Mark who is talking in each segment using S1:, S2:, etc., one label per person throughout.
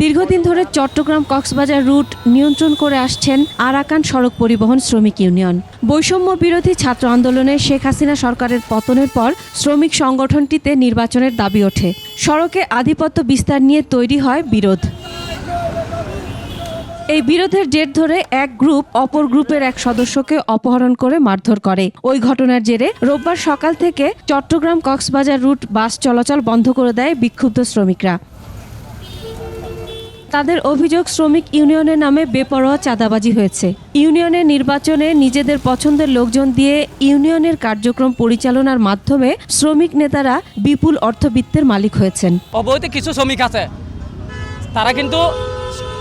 S1: দীর্ঘদিন ধরে চট্টগ্রাম কক্সবাজার রুট নিয়ন্ত্রণ করে আসছেন আরাকান সড়ক পরিবহন শ্রমিক ইউনিয়ন। বৈষম্য বিরোধী ছাত্র আন্দোলনে শেখ হাসিনা সরকারের পতনের পর শ্রমিক সংগঠনটিতে নির্বাচনের দাবি ওঠে। সড়কে আধিপত্য বিস্তার নিয়ে তৈরি হয় বিরোধ। এই বিরোধের জের ধরে এক গ্রুপ অপর গ্রুপের এক সদস্যকে অপহরণ করে মারধর করে। ওই ঘটনার জেরে রোববার সকাল থেকে চট্টগ্রাম কক্সবাজার রুট বাস চলাচল বন্ধ করে দেয় বিক্ষুব্ধ শ্রমিকরা। তাদের অভিযোগ শ্রমিক ইউনিয়নের নামে বেপরোয়া চাঁদাবাজি হয়েছে। ইউনিয়নের নির্বাচনে নিজেদের পছন্দের লোকজন দিয়ে ইউনিয়নের কার্যক্রম পরিচালনার মাধ্যমে শ্রমিক নেতারা বিপুল অর্থবিত্তের মালিক হয়েছেন।
S2: অবৈধ কিছু শ্রমিক আছে। তারা কিন্তু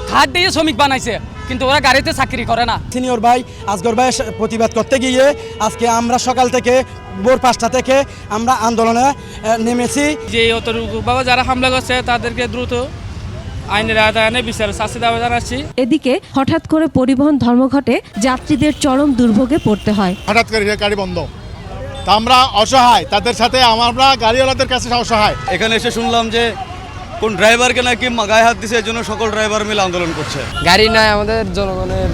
S2: খাট দিয়ে শ্রমিক বানাইছে কিন্তু ওরা গাড়িতে চাকরি করে না।
S3: সিনিয়র ভাই আসগর ভাই প্রতিবাদ করতে গিয়ে আজকে আমরা সকাল থেকে ভোর পাঁচটা থেকে আমরা আন্দোলনে নেমেছি।
S4: যে অতর্কভাবে যারা হামলা করছে তাদেরকে দ্রুত আইনের আদায়নে বিচার শাস্তি দাবি জানাচ্ছি।
S1: এদিকে হঠাৎ করে পরিবহন ধর্মঘটে যাত্রীদের চরম দুর্ভোগে পড়তে হয়।
S5: হঠাৎ করে গাড়ি বন্ধ। তা আমরা অসহায় তাদের সাথে আমরা গাড়িওয়ালাদের কাছে অসহায়।
S6: এখানে এসে শুনলাম যে কোন ড্রাইভারকে নাকি গায়ে হাত দিছে এই জন্য সকল ড্রাইভার মিলে আন্দোলন করছে।
S7: গাড়ি নাই আমাদের জনগণের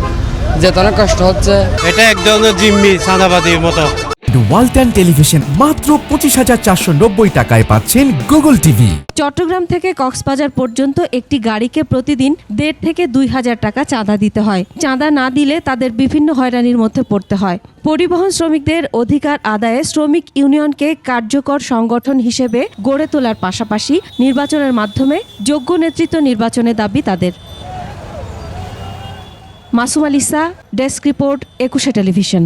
S7: যেতে অনেক কষ্ট হচ্ছে।
S8: এটা এক ধরনের জিম্মি চাঁদাবাদির মতো।
S9: ওয়ালটন টেলিভিশন মাত্র পঁচিশ হাজার চারশো নব্বই টাকায় পাচ্ছেন গুগল টিভি।
S1: চট্টগ্রাম থেকে কক্সবাজার পর্যন্ত একটি গাড়িকে প্রতিদিন দেড় থেকে দুই হাজার টাকা চাঁদা দিতে হয়। চাঁদা না দিলে তাদের বিভিন্ন হয়রানির মধ্যে পড়তে হয়। পরিবহন শ্রমিকদের অধিকার আদায়ে শ্রমিক ইউনিয়নকে কার্যকর সংগঠন হিসেবে গড়ে তোলার পাশাপাশি নির্বাচনের মাধ্যমে যোগ্য নেতৃত্ব নির্বাচনের দাবি তাদের। Masum Alisa desk report, Ekushey television.